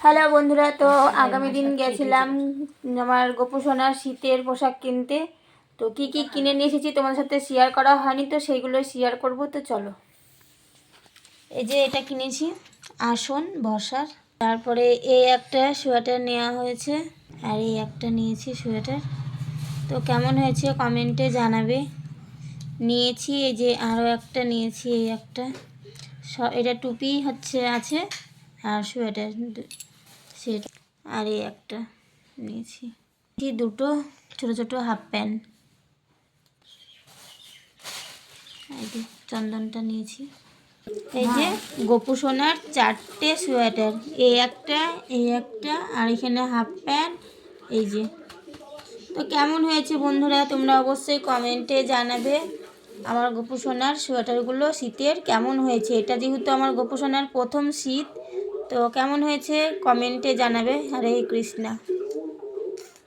Hello বন্ধুরা তো আগামী দিন গেছিলাম আমার গোপুসোনার শীতের পোশাক কিনতে। তো কি কি কিনে নিয়ে এসেছি তোমাদের সাথে শেয়ার করা হয়নি তো সেইগুলো শেয়ার করব তো চলো। এই যে এটা কিনেছি আসন বসার। তারপরে এই একটা সোয়েটার নেওয়া হয়েছে আর এই একটা নিয়েছি সোয়েটার। তো কেমন হয়েছে কমেন্টে জানাবে। নিয়েছি এই যে আরও একটা নিয়েছি এই একটা। স- এটা টুপি হচ্ছে আছে। আর সোয়েটার সেট আর এই একটা নিয়েছি। দুটো? ছোট ছোট হাফ প্যান্ট এই যে চন্দনটা নিয়েছি। এই যে গোপু সোনার চারটে সোয়েটার। এই একটা এই একটা, আর এখানে হাফ প্যান্ট এই যে। তো কেমন হয়েছে বন্ধুরা? তোমরা অবশ্যই কমেন্টে জানাবে আমার গোপু সোনার সোয়েটারগুলো শীতের কেমন হয়েছে। এটা যেহেতু আমার গোপু সোনার প্রথম শীত তো কেমন হয়েছে? কমেন্টে জানাবে। হরে কৃষ্ণা।